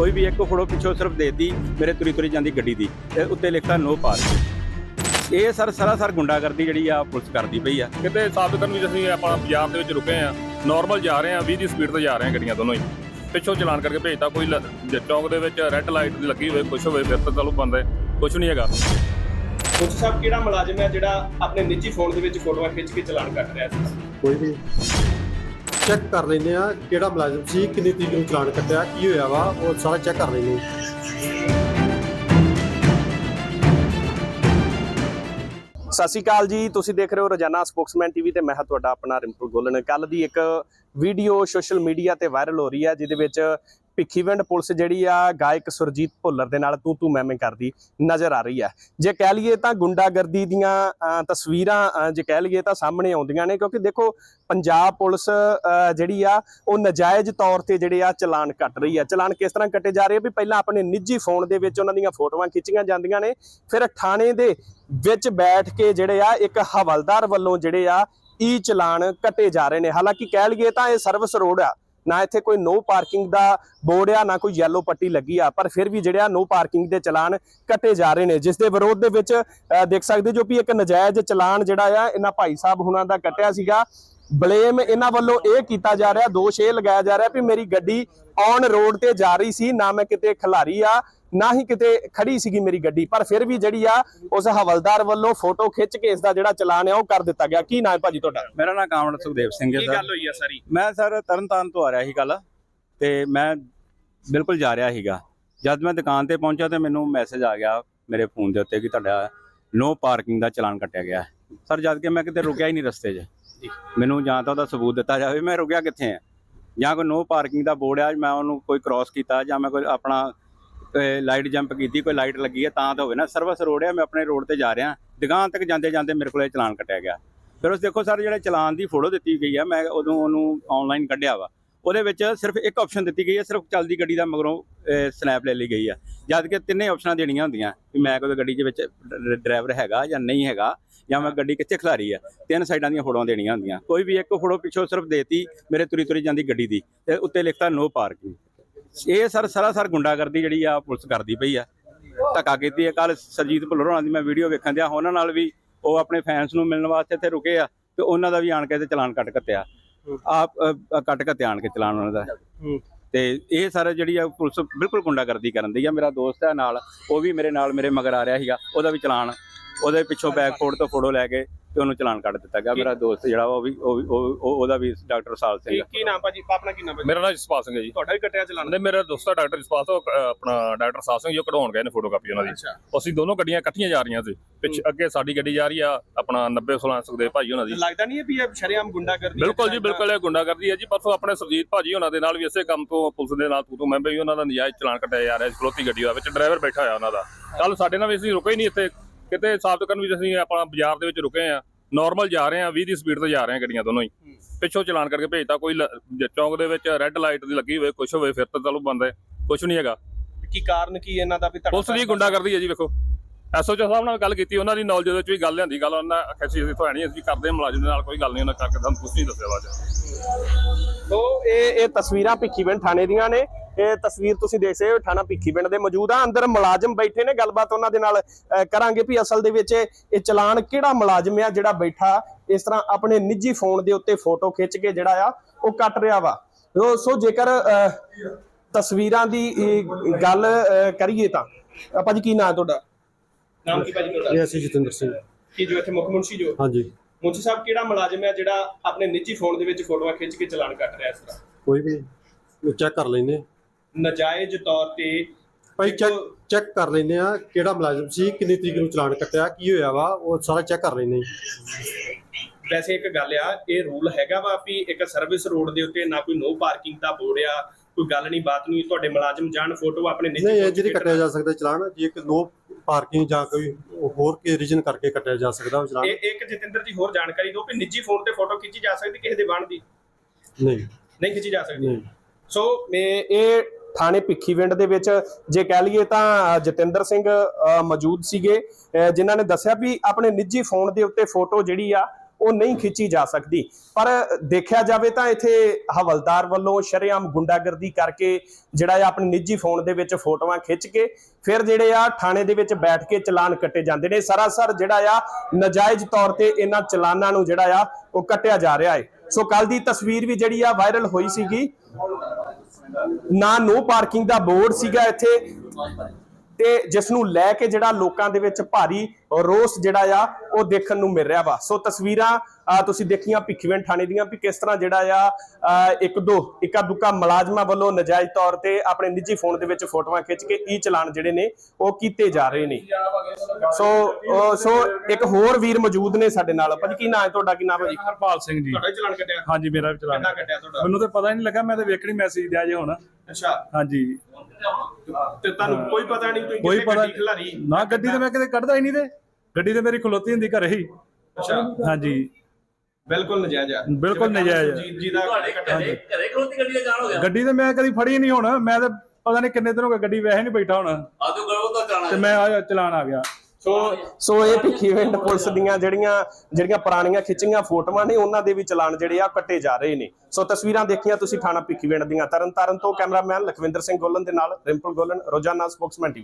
ਕੋਈ ਵੀ ਇੱਕ ਫੋਟੋ ਪਿੱਛੋਂ ਸਿਰਫ ਦੇਤੀ ਮੇਰੇ ਤੁਰੀ ਤੁਰੀ ਜਾਂਦੀ ਗੱਡੀ ਦੀ। ਤੇ ਉੱਤੇ ਲਿਖਤਾ ਨੋ ਪਾਰਕ ਇਹ ਸਰ ਸਰਾਸਰ ਗੁੰਡਾਗਰਦੀ ਜਿਹੜੀ ਆ ਪੁਲਿਸ ਕਰਦੀ ਪਈ ਆ। ਕਿਤੇ ਸਾਬਤ ਕਰਨ ਵੀ ਅਸੀਂ ਆਪਾਂ ਬਾਜ਼ਾਰ ਦੇ ਵਿੱਚ ਰੁਕੇ ਆ। ਨਾਰਮਲ ਜਾ ਰਹੇ ਆ 20 ਦੀ ਸਪੀਡ ਤੇ ਜਾ ਰਹੇ ਆ ਗੱਡੀਆਂ ਦੋਨੋਂ ਹੀ। ਪਿੱਛੋਂ ਚਲਾਨ ਕਰਕੇ ਭੇਜਤਾ ਕੋਈ ਚੌਂਕ ਦੇ ਵਿੱਚ ਰੈੱਡ ਲਾਈਟ ਲੱਗੀ ਹੋਵੇ ਕੁਝ ਹੋਵੇ ਫਿਰ ਤਾਂ ਚਲੋ ਬੰਦੇ ਕੁਝ ਨਹੀਂ ਹੈਗਾ। ਮੁੱਖ ਸਾਹਿਬ ਕਿਹੜਾ ਮੁਲਾਜ਼ਮ ਹੈ ਜਿਹੜਾ ਆਪਣੇ ਨਿੱਜੀ ਫੋਨ ਦੇ ਵਿੱਚ ਫੋਟੋਆਂ ਖਿੱਚ ਕੇ ਚਲਾਨ ਕੱਟ ਰਿਹਾ ਸੀ? ਕੋਈ ਨਹੀਂ ਚੈੱਕ ਕਰ ਲੈਂਦੇ ਆ ਕਿਹੜਾ ਮੁਲਾਜ਼ਮ ਸੀ, ਕਿੰਨੀ ਤਰੀਕ ਨੂੰ ਚਲਾਨ ਕੱਟਿਆ, ਕੀ ਹੋਇਆ ਵਾ, ਉਹ ਸਾਰਾ ਚੈੱਕ ਕਰ ਲੈਂਦੇ ਸਤਿ ਸ਼੍ਰੀ ਅਕਾਲ ਜੀ, ਤੁਸੀਂ ਦੇਖ ਰਹੇ ਹੋ ਰੋਜ਼ਾਨਾ ਸਪੋਕਸਮੈਨ ਟੀਵੀ ਤੇ ਮੈਂ ਹਾਂ ਤੁਹਾਡਾ ਆਪਣਾ ਰਿੰਪਲ ਗੋਲਨ। ਕੱਲ ਦੀ ਇੱਕ ਵੀਡੀਓ ਸੋਸ਼ਲ ਮੀਡੀਆ ਤੇ ਵਾਇਰਲ ਹੋ ਰਹੀ ਹੈ, ਜਿਹਦੇ ਵਿੱਚ ਭਿੱਖੀਵਿੰਡ ਪੁਲਿਸ ਜਿਹੜੀ ਆ ਗਾਇਕ ਸੁਰਜੀਤ ਭੁੱਲਰ ਦੇ ਨਾਲ ਤੂੰ ਤੂੰ ਮੈਂ ਕਰਦੀ ਨਜ਼ਰ ਆ ਰਹੀ ਹੈ। ਜੇ ਕਹਿ ਲਈਏ ਤਾਂ ਗੁੰਡਾਗਰਦੀ ਦੀਆਂ ਅ, ਤਸਵੀਰਾਂ ਜੇ ਕਹਿ ਲਈਏ ਤਾਂ ਸਾਹਮਣੇ ਆਉਂਦੀਆਂ ਨੇ ਕਿਉਂਕਿ ਦੇਖੋ ਪੰਜਾਬ ਪੁਲਿਸ ਜਿਹੜੀ ਆ ਉਹ ਨਜਾਇਜ਼ ਤੌਰ ਤੇ ਜਿਹੜੇ ਆ ਚਲਾਨ ਕੱਟ ਰਹੀ ਆ ਚਲਾਨ ਕਿਸ ਤਰ੍ਹਾਂ ਕੱਟੇ ਜਾ ਰਹੇ ਆ? ਵੀ ਪਹਿਲਾਂ ਆਪਣੇ ਨਿੱਜੀ ਫੋਨ ਦੇ ਵਿੱਚ ਉਹਨਾਂ ਦੀਆਂ ਫੋਟੋਆਂ ਖਿੱਚੀਆਂ ਜਾਂਦੀਆਂ ਨੇ ਫਿਰ ਥਾਣੇ ਦੇ ਵਿੱਚ ਬੈਠ ਕੇ ਜਿਹੜੇ ਆ ਇੱਕ ਹਵਲਦਾਰ ਵੱਲੋਂ ਜਿਹੜੇ ਆ ਈ ਚਲਾਨ ਕੱਟੇ ਜਾ ਰਹੇ ਨੇ। ਹਾਲਾਂਕਿ ਕਹਿ ਲਈਏ ਤਾਂ ਇਹ ਸਰਵਿਸ ਰੋਡ ਆ। ਨਾ ਇੱਥੇ ਕੋਈ ਨੋ ਪਾਰਕਿੰਗ ਦਾ ਬੋਰਡ ਆ, ਨਾ ਕੋਈ ਯੈਲੋ ਪੱਟੀ ਲੱਗੀ ਆ, ਪਰ ਫਿਰ ਵੀ ਜਿਹੜੇ ਨੋ ਪਾਰਕਿੰਗ ਦੇ ਚਲਾਨ ਕੱਟੇ ਜਾ ਰਹੇ ਨੇ, ਜਿਸ ਦੇ ਵਿਰੋਧ ਦੇ ਵਿੱਚ ਦੇਖ ਸਕਦੇ ਜੋ ਵੀ ਇੱਕ ਨਜਾਇਜ਼ ਚਲਾਨ ਜਿਹੜਾ ਆ, ਇਹਨਾਂ ਭਾਈ ਸਾਹਿਬ ਹੁਣਾਂ ਦਾ ਕੱਟਿਆ ਸੀਗਾ। ਬਲੇਮ ਇਹਨਾਂ ਵੱਲੋਂ ਇਹ ਕੀਤਾ ਜਾ ਰਿਹਾ, ਦੋਸ਼ ਇਹ ਲਗਾਇਆ ਜਾ ਰਿਹਾ ਵੀ ਮੇਰੀ ਗੱਡੀ ਔਨ ਰੋਡ ਤੇ ਜਾ ਰਹੀ ਸੀ, ਨਾ ਮੈਂ ਕਿਤੇ ਖਿਲਾਰੀ ਆ। ਨਾ ਹੀ ਕਿਤੇ ਖੜੀ ਸੀਗੀ ਮੇਰੀ ਗੱਡੀ ਪਰ ਫਿਰ ਵੀ ਜਿਹੜੀ ਆ ਉਸ ਹਵਲਦਾਰ ਵੱਲੋਂ ਫੋਟੋ ਖਿੱਚ ਕੇ ਇਸ ਦਾ ਜਿਹੜਾ ਚਲਾਨ ਆ ਉਹ ਕਰ ਦਿੱਤਾ ਗਿਆ। ਕੀ ਨਾਮ ਹੈ ਭਾਜੀ ਤੁਹਾਡਾ? ਮੇਰਾ ਨਾਮ ਕਾਮੜ ਸੁਖਦੇਵ ਸਿੰਘ ਹੈ ਕੀ ਸਰ। ਗੱਲ ਹੋਈ ਆ ਸਾਰੀ? ਮੈਂ ਸਰ ਤਰਨਤਾਰਨ ਤੋਂ ਆ ਰਿਹਾ ਸੀ ਕੱਲ ਤੇ ਮੈਂ ਬਿਲਕੁਲ ਜਾ ਰਿਹਾ ਸੀਗਾ। ਜਦ ਮੈਂ ਦੁਕਾਨ ਤੇ ਪਹੁੰਚਿਆ ਤੇ ਮੈਨੂੰ ਮੈਸੇਜ ਆ ਗਿਆ ਮੇਰੇ ਫੋਨ ਦੇ ਉੱਤੇ ਕਿ ਤੁਹਾਡਾ ਨੋ ਪਾਰਕਿੰਗ ਦਾ ਚਲਾਨ ਕੱਟਿਆ ਗਿਆ ਹੈ। ਸਰ ਜਦ ਕਿ ਮੈਂ ਕਿਤੇ ਰੁਕਿਆ ਹੀ ਨਹੀਂ ਰਸਤੇ 'ਚ। ਮੈਨੂੰ ਜਾਂ ਤਾਂ ਉਹਦਾ ਸਬੂਤ ਦਿੱਤਾ ਜਾਵੇ ਮੈਂ ਰੁਕਿਆ ਕਿੱਥੇ ਆ? ਜਾਂ ਕੋਈ ਨੋ ਪਾਰਕਿੰਗ ਦਾ ਬੋਰਡ ਆ ਮੈਂ ਉਹਨੂੰ ਕੋਈ ਕ੍ਰਾਸ ਕੀਤਾ ਜਾਂ ਮੈਂ ਕੋਈ ਆਪਣਾ ਲਾਈਟ ਜੰਪ ਕੀਤੀ, ਕੋਈ ਲਾਈਟ ਲੱਗੀ ਹੈ ਤਾਂ ਤਾਂ ਹੋਵੇ ਨਾ। ਸਰਵਿਸ ਰੋਡ ਆ, ਮੈਂ ਆਪਣੇ ਰੋਡ ਤੇ ਜਾ ਰਿਹਾ। ਦੁਕਾਨ ਤੱਕ ਜਾਂਦੇ ਜਾਂਦੇ ਮੇਰੇ ਕੋਲ ਇਹ ਚਲਾਨ ਕੱਟਿਆ ਗਿਆ। ਫਿਰ ਉਸ ਦੇਖੋ ਸਰ, ਜਿਹੜੇ ਚਲਾਨ ਦੀ ਫੋਟੋ ਦਿੱਤੀ ਗਈ ਆ, ਮੈਂ ਉਦੋਂ ਉਹਨੂੰ ਆਨਲਾਈਨ ਕੱਢਿਆ ਵਾ। ਉਹਦੇ ਵਿੱਚ ਸਿਰਫ ਇੱਕ ਆਪਸ਼ਨ ਦਿੱਤੀ ਗਈ ਹੈ ਸਿਰਫ ਚੱਲਦੀ ਗੱਡੀ ਦਾ ਮਗਰੋਂ ਸਨੈਪ ਲੈ ਲਈ ਗਈ ਆ। ਜਦ ਕਿ ਤਿੰਨੇ ਆਪਸ਼ਨਾਂ ਦੇਣੀਆਂ ਹੁੰਦੀਆਂ, ਵੀ ਮੈਂ ਕੋਈ ਗੱਡੀ ਦੇ ਵਿੱਚ ਡਰਾਈਵਰ ਹੈਗਾ ਜਾਂ ਨਹੀਂ ਹੈਗਾ, ਜਾਂ ਮੈਂ ਗੱਡੀ ਕਿੱਥੇ ਖਲਾਰੀ ਆ। ਤਿੰਨ ਸਾਈਡਾਂ ਦੀਆਂ ਫੋਟੋਆਂ ਦੇਣੀਆਂ ਹੁੰਦੀਆਂ। ਕੋਈ ਵੀ ਇੱਕ ਫੋਟੋ ਪਿੱਛੋਂ ਸਿਰਫ ਦੇਤੀ, ਮੇਰੇ ਤੁਰੀ ਤੁਰੀ ਜਾਂਦੀ ਗੱਡੀ ਦੀ, ਤੇ ਉੱਤੇ ਲਿਖਤਾ ਨੋ ਪਾਰਕਿੰਗ ਇਹ ਸਰ ਸਰਾਸਰ ਗੁੰਡਾਗਰਦੀ ਜਿਹੜੀ ਆ ਪੁਲਿਸ ਕਰਦੀ ਪਈ ਆ। ਧੱਕਾ ਕੀਤੀ ਹੈ ਕੱਲ ਸਰਜੀਤ ਭੁੱਲਰ ਹੋਣਾ ਦੀ ਮੈਂ ਵੀਡੀਓ ਵੇਖਣ ਦਿਆ। ਉਹਨਾਂ ਨਾਲ ਵੀ ਉਹ ਆਪਣੇ ਫੈਨਸ ਨੂੰ ਮਿਲਣ ਵਾਸਤੇ ਇੱਥੇ ਰੁਕੇ ਆ ਤੇ ਉਹਨਾਂ ਦਾ ਵੀ ਆਣ ਕੇ ਤੇ ਚਲਾਨ ਕੱਟ ਕੱਤਿਆ ਆਪ ਕੱਟ ਕੱਤੇ ਆਣ ਕੇ ਚਲਾਨ ਉਹਨਾਂ ਦਾ। ਤੇ ਇਹ ਸਾਰਾ ਜਿਹੜੀ ਆ ਪੁਲਿਸ ਬਿਲਕੁਲ ਗੁੰਡਾਗਰਦੀ ਕਰਨ ਦੀ ਆ। ਮੇਰਾ ਦੋਸਤ ਹੈ ਨਾਲ ਉਹ ਵੀ ਮੇਰੇ ਨਾਲ ਮੇਰੇ ਮਗਰ ਆ ਰਿਹਾ ਸੀਗਾ। ਉਹਦਾ ਵੀ ਚਲਾਨ ਉਹਦੇ ਪਿੱਛੋਂ ਬੈਕ ਫੋੜ ਤੋਂ ਫੋਟੋ ਲੈ ਕੇ ਤੇ ਉਹਨੂੰ ਚਲਾਨ ਕੱਟ ਦਿੱਤਾ ਗਿਆ। ਮੇਰਾ ਦੋਸਤ ਜਿਹੜਾ ਉਹ ਵੀ ਉਹ ਉਹਦਾ ਵੀ ਡਾਕਟਰ ਸਾਲ ਸਿੰਘ। ਕੀ ਕੀ ਨਾਮ ਭਾਜੀ? ਆਪਣਾ ਕੀ ਨਾਮ ਹੈ? ਮੇਰਾ ਨਾਮ ਜਸਪਾਲ ਸਿੰਘ ਹੈ ਜੀ। ਤੁਹਾਡਾ ਵੀ ਕੱਟਿਆ ਚਲਾਨ? ਨੇ ਮੇਰਾ ਦੋਸਤ ਆ ਡਾਕਟਰ ਜਸਪਾਲ ਤੋਂ ਅ, ਆਪਣਾ ਡਾਕਟਰ ਸਾਹਿਬ ਸਿੰਘ ਜੋ ਕਢਾਉਣ ਗਏ ਨੇ ਫੋਟੋ ਕਾਪੀ ਉਹਨਾਂ ਦੀ। ਅਸੀਂ ਦੋਨੋਂ ਗੱਡੀਆਂ ਇਕੱਠੀਆਂ ਜਾ ਰਹੀਆਂ ਸੀ। ਪਿੱਛੇ ਅੱਗੇ ਸਾਡੀ ਗੱਡੀ ਜਾ ਰਹੀ ਆ ਆਪਣਾ 90 16 ਸੁਖਦੇਵ ਭਾਈ ਉਹਨਾਂ ਦੀ। ਲੱਗਦਾ ਨਹੀਂ ਹੈ ਵੀ ਇਹ ਸ਼ਰੇਆਮ ਗੁੰਡਾਗਰਦੀ ਬਿਲਕੁਲ ਜੀ ਬਿਲਕੁਲ ਇਹ ਗੁੰਡਾਗਰਦੀ ਹੈ ਜੀ। ਪਰਸੋਂ ਆਪਣੇ ਸੁਰਜੀਤ ਭਾਜੀ ਉਹਨਾਂ ਦੇ ਨਾਲ ਵੀ ਇਸੇ ਕੰਮ ਤੋਂ ਪੁਲਿਸ ਦੇ ਨਾਲ ਤੂੰ ਤੂੰ ਮੈਂ ਵੀ ਉਹਨਾਂ ਦਾ ਨਜਾਇਜ਼ ਚਲਾਨ ਕੱਟਿਆ ਜਾ ਰਿਹਾ ਸੀ। ਖਲੋਤੀ ਗੱਡੀ ਦਾ ਵਿੱਚ ਡਰਾਈਵਰ ਬੈਠਾ ਹੋਇਆ ਉਹਨਾਂ ਦਾ। ਕੱਲ ਸਾਡੇ ਨਾਲ ਵੀ ਅਸੀਂ ਰੁਕੇ ਹੀ ਨਹੀਂ ਇੱਥੇ। ਕਿਤੇ ਸਾਬਤ ਕਰਨ ਵੀ ਅਸੀਂ ਆਪਣਾ ਬਾਜ਼ਾਰ ਦੇ ਵਿੱਚ ਰੁਕੇ ਆ ਨਾਰਮਲ ਜਾ ਰਹੇ ਆ 20 ਦੀ ਸਪੀਡ ਤੇ ਜਾ ਰਹੇ ਆ ਗੱਡੀਆਂ ਦੋਨੋਂ ਹੀ। ਪਿੱਛੋਂ ਚਲਾਨ ਕਰਕੇ ਭੇਜਤਾ ਕੋਈ ਚੌਂਕ ਦੇ ਵਿੱਚ ਰੈੱਡ ਲਾਈਟ ਦੀ ਲੱਗੀ ਹੋਵੇ ਕੁਝ ਹੋਵੇ ਫਿਰ ਤਾਂ ਚਲੋ ਬੰਦੇ ਕੁਝ ਨਹੀਂ ਹੈਗਾ। ਕੀ ਕਾਰਨ ਕੀ ਇਹਨਾਂ ਦਾ ਵੀ ਪੁਲਿਸ ਦੀ ਗੁੰਡਾਗਰਦੀ ਹੈ ਜੀ ਵੇਖੋ। ਐਸਓਚਓ ਸਾਹਿਬ ਨਾਲ ਗੱਲ ਕੀਤੀ ਉਹਨਾਂ ਦੀ ਨੌਲੇਜ ਦੇ ਵਿੱਚ ਵੀ ਗੱਲ ਲਿਆਂਦੀ ਗੱਲ ਉਹਨਾਂ ਆਖਿਆ ਸੀ ਤੋਂ ਨਹੀਂ ਅਸੀਂ ਕਰਦੇ ਹਾਂ ਮੁਲਾਜ਼ਮ ਦੇ ਨਾਲ ਕੋਈ ਗੱਲ ਨਹੀਂ ਉਹਨਾਂ ਕਰਕੇ ਤੁਹਾਨੂੰ ਕੁਝ ਨਹੀਂ ਦੱਸਿਆ ਬਾਅਦ ਤੋ ਇਹ ਇਹ ਤਸਵੀਰਾਂ ਭਿੱਖੀਵਿੰਡ ਥਾਣੇ ਦੀਆਂ ਨੇ। ਇਹ ਤਸਵੀਰ ਤੁਸੀਂ ਦੇਖ ਸਕਦੇ ਹੋ ਥਾਣਾ ਭਿੱਖੀਵਿੰਡ ਦੇ ਮੌਜੂਦ ਆ। ਅੰਦਰ ਮੁਲਾਜ਼ਮ ਬੈਠੇ ਨੇ ਗੱਲਬਾਤ ਉਹਨਾਂ ਦੇ ਨਾਲ ਕਰਾਂਗੇ ਵੀ ਅਸਲ ਦੇ ਵਿੱਚ ਇਹ ਚਲਾਨ ਕਿਹੜਾ ਮੁਲਾਜ਼ਮ ਆ ਜਿਹੜਾ ਬੈਠਾ। ਇਸ ਤਰ੍ਹਾਂ ਆਪਣੇ ਨਿੱਜੀ ਫੋਨ ਦੇ ਉੱਤੇ ਫੋਟੋ ਖਿੱਚ ਕੇ ਜਿਹੜਾ ਆ ਉਹ ਕੱਟ ਰਿਹਾ ਵਾ। ਸੋ- ਸੋ ਜੇਕਰ ਤਸਵੀਰਾਂ ਦੀ ਗੱਲ ਕਰੀਏ ਤਾਂ ਅ, ਭਾਜੀ ਕੀ ਨਾਂ ਤੁਹਾਡਾ? ਨਾਮ ਕੀ ਭਾਜੀ ਤੁਹਾਡਾ? ਇਹ ਅਸੀਂ ਜਤਿੰਦਰ ਸਿੰਘ। ਕੀ ਜੋ ਇੱਥੇ ਮੁੱਖ ਮੁਨਸ਼ੀ ਜੋ? ਹਾਂਜੀ। ਮੁਨਸ਼ੀ ਸਾਹਿਬ ਕਿਹੜਾ ਮੁਲਾਜ਼ਮ ਹੈ ਜਿਹੜਾ ਆਪਣੇ ਨਿੱਜੀ ਫੋਨ ਦੇ ਵਿੱਚ ਫੋਟੋਆਂ ਖਿੱਚ ਕੇ ਚਲਾਨ ਕੱਟ ਰਿਹਾ ਇਸ ਤਰ੍ਹਾਂ? ਕੋਈ ਨਹੀਂ ਚੈੱਕ ਕਰ ਲੈਂਦੇ। ਨਜਾਇਜ਼ ਤੌਰ ਤੇ ਭਾਈ ਚੈੱਕ ਚੈੱਕ ਕਰ ਲੈਂਦੇ ਆ ਕਿਹੜਾ ਮੁਲਾਜ਼ਮ ਸੀ ਕਿੰਨੀ ਤਰੀਕ ਨੂੰ ਚਲਾਨ ਕੱਟਿਆ ਕੀ ਹੋਇਆ ਵਾ ਉਹ ਸਾਰਾ ਚੈੱਕ ਕਰ ਹਾਂ। ਵੈਸੇ ਇੱਕ ਗੱਲ ਆ ਇਹ ਰੂਲ ਹੈਗਾ ਵਾ ਵੀ ਇੱਕ ਸਰਵਿਸ ਰੋਡ ਦੇ ਉੱਤੇ ਨਾ ਕੋਈ ਨੋ ਪਾਰਕਿੰਗ ਦਾ ਬੋਰਡ ਆ ਕੋਈ ਗੱਲ ਨਹੀਂ ਬਾਤ ਨਹੀਂ ਤੁਹਾਡੇ ਮੁਲਾਜ਼ਮ ਜਾਣ ਫੋਟੋ ਆਪਣੇ ਨਿੱਜੀ ਨਹੀਂ ਇਹ ਜਿਹੜੀ ਕੱਟਿਆ ਜਾ ਸਕਦਾ ਚਲਾਨ ਜੇ ਇੱਕ ਨੋ ਪਾਰਕਿੰਗ ਜਾਂ ਕੋਈ ਹੋਰ ਕੇ ਰੀਜਨ ਕਰਕੇ ਕੱਟਿਆ ਜਾ ਸਕਦਾ ਚਲਾਨ। ਇਹ ਇੱਕ ਜਤਿੰਦਰ ਜੀ ਹੋਰ ਜਾਣਕਾਰੀ ਦਿਓ ਕਿ ਨਿੱਜੀ ਫੋਨ ਤੇ ਫੋਟੋ ਖਿੱਚੀ ਜਾ ਸਕਦੀ ਕਿਸੇ ਦੇ ਬਣ ਦੀ? ਨਹੀਂ। ਨਹੀਂ ਖਿੱਚੀ ਜਾ ਸਕਦੀ। ਸੋ ਇਹ ਥਾਣੇ ਭਿੱਖੀਵਿੰਡ ਦੇ ਵਿੱਚ। ਜੇ ਕਹਿ ਲਈਏ ਤਾਂ ਜਤਿੰਦਰ ਸਿੰਘ ਮੌਜੂਦ ਸੀਗੇ ਅ, ਜਿਨ੍ਹਾਂ ਨੇ ਦੱਸਿਆ ਵੀ ਆਪਣੇ ਨਿੱਜੀ ਫੋਨ ਦੇ ਉੱਤੇ ਫੋਟੋ ਜਿਹੜੀ ਆ ਉਹ ਨਹੀਂ ਖਿੱਚੀ ਜਾ ਸਕਦੀ। ਪਰ ਦੇਖਿਆ ਜਾਵੇ ਤਾਂ ਇੱਥੇ ਹਵਲਦਾਰ ਵੱਲੋਂ ਸ਼ਰੇਆਮ ਗੁੰਡਾਗਰਦੀ ਕਰਕੇ ਜਿਹੜਾ ਆ ਆਪਣੇ ਨਿੱਜੀ ਫੋਨ ਦੇ ਵਿੱਚ ਫੋਟੋਆਂ ਖਿੱਚ ਕੇ ਫਿਰ ਜਿਹੜੇ ਆ ਥਾਣੇ ਦੇ ਵਿੱਚ ਬੈਠ ਕੇ ਚਲਾਨ ਕੱਟੇ ਜਾਂਦੇ ਨੇ। ਸਰਾਸਰ ਜਿਹੜਾ ਆ ਨਜਾਇਜ਼ ਤੌਰ ਤੇ ਇਹਨਾਂ ਚਲਾਨਾਂ ਨੂੰ ਜਿਹੜਾ ਆ ਉਹ ਕੱਟਿਆ ਜਾ ਰਿਹਾ ਹੈ ਸੋ ਕੱਲ ਦੀ ਤਸਵੀਰ ਵੀ ਜਿਹੜੀ ਆ ਵਾਇਰਲ ਹੋਈ ਸੀਗੀ। ਨਾ ਨੋ ਪਾਰਕਿੰਗ ਦਾ ਬੋਰਡ ਸੀਗਾ ਇੱਥੇ। ਤੇ ਜਿਸ ਨੂੰ ਲੈ ਕੇ ਜਿਹੜਾ ਲੋਕਾਂ ਦੇ ਵਿੱਚ ਭਾਰੀ ਰੋਸ ਜਿਹੜਾ ਆ ਉਹ ਦੇਖਣ ਨੂੰ ਮਿਲ ਰਿਹਾ ਵਾ। ਸੋ ਤਸਵੀਰਾਂ ਤੁਸੀਂ ਦੇਖੀਆਂ ਭਿੱਖੀਵਿੰਡ ਥਾਣੇ ਦੀਆਂ ਵੀ ਕਿਸ ਤਰ੍ਹਾਂ ਜਿਹੜਾ ਆ ਇੱਕ ਦੋ ਇੱਕਾ ਦੁੱਕਾ ਮੁਲਾਜ਼ਮਾਂ ਵੱਲੋਂ ਨਜਾਇਜ਼ ਤੌਰ ਤੇ ਆਪਣੇ ਨਿੱਜੀ ਫੋਨ ਦੇ ਵਿੱਚ ਫੋਟੋਆਂ ਖਿੱਚ ਕੇ ਈ ਚਲਾਨ ਜਿਹੜੇ ਨੇ ਉਹ ਕੀਤੇ ਜਾ ਰਹੇ ਨੇ। ਸੋ ਸੋ ਇੱਕ ਹੋਰ ਵੀਰ ਮੌਜੂਦ ਨੇ ਸਾਡੇ ਨਾਲ। ਭਾਜੀ ਕੀ ਨਾਂ ਹੈ ਤੁਹਾਡਾ ਕੀ ਨਾਮ ਹੈ ਜੀ ਹਰਪਾਲ ਸਿੰਘ ਜੀ। ਤੁਹਾਡਾ ਚਲਾਨ ਕੱਟਿਆ? ਹਾਂਜੀ ਮੇਰਾ ਵੀ ਚਲਾਨ ਕਿੰਨਾ ਕੱਟਿਆ ਤੁਹਾਡਾ? ਮੈਨੂੰ ਤਾਂ ਪਤਾ ਹੀ ਨਹੀਂ ਲੱਗਾ ਮੈਂ ਤਾਂ ਵੇਖਣੀ ਮੈਸੇਜ ਦਿਆ ਜੇ ਹੁਣ। ਅੱਛਾ। ਹਾਂਜੀ। ਤੇ ਤੁਹਾਨੂੰ ਕੋਈ ਪਤਾ ਨਹੀਂ ਤੁਸੀਂ ਕੋਈ ਕਿੱਥੇ ਗੱਡੀ ਖਿਲਾਰੀ? ਨਾ ਗੱਡੀ ਤੇ ਮੈਂ ਕਿਤੇ ਕੱਢਦਾ ਹੀ ਨਹੀਂ ਤੇ। ਗੱਡੀ ਤੇ ਮੇਰੀ ਖਲੋਤੀ ਹੁੰਦੀ ਘਰੇ ਹੀ। ਅੱਛਾ। ਹਾਂਜੀ। ਬਿਲਕੁਲ ਨਜਾਇਜ਼ ਆ। ਬਿਲਕੁਲ ਨਜਾਇਜ਼ ਆ। ਸੁਰਜੀਤ ਜੀ ਦਾ ਘਰੇ ਘਰੇ ਖਲੋਤੀ ਗੱਡੀ ਦਾ ਜਾਣ ਹੋ ਗਿਆ? ਗੱਡੀ ਤੇ ਮੈਂ ਕਦੀ ਫੜੀ ਨਹੀਂ ਹੁਣ। ਮੈਂ ਤਾਂ ਪਤਾ ਨਹੀਂ ਕਿੰਨੇ ਦਿਨ ਹੋ ਗਏ ਗੱਡੀ ਵੈਸੇ ਨਹੀਂ ਬੈਠਾ ਹੁਣ। ਆਜੋ ਗੜੋ ਤਾਂ ਜਾਣਾ ਤੇ ਮੈਂ ਆ ਚਲਾਨ ਆ ਗਿਆ। ਸੋ ਸੋ ਇਹ ਭਿੱਖੀਵਿੰਡ ਪੁਲਿਸ ਦੀਆਂ ਜਿਹੜੀਆਂ ਜਿਹੜੀਆਂ ਪੁਰਾਣੀਆਂ ਖਿੱਚੀਆਂ ਫੋਟੋਆਂ ਨੇ ਉਹਨਾਂ ਦੇ ਵੀ ਚਲਾਨ ਜਿਹੜੇ ਆ ਕੱਟੇ ਜਾ ਰਹੇ ਨੇ। ਸੋ ਤਸਵੀਰਾਂ ਦੇਖੀਆਂ ਤੁਸੀਂ ਥਾਣਾ ਭਿੱਖੀਵਿੰਡ ਦੀਆਂ। ਤਰਨਤਾਰਨ ਤੋਂ ਕੈਮਰਾਮੈਨ ਲਖਵਿੰਦਰ ਸਿੰਘ ਗੋਲਨ ਦੇ ਨਾਲ ਰਿੰਪਲ ਗੋਲਨ ਰੋਜ਼ਾਨਾ ਸਪੋਕਸਮੈਨ ਟੀਵੀ।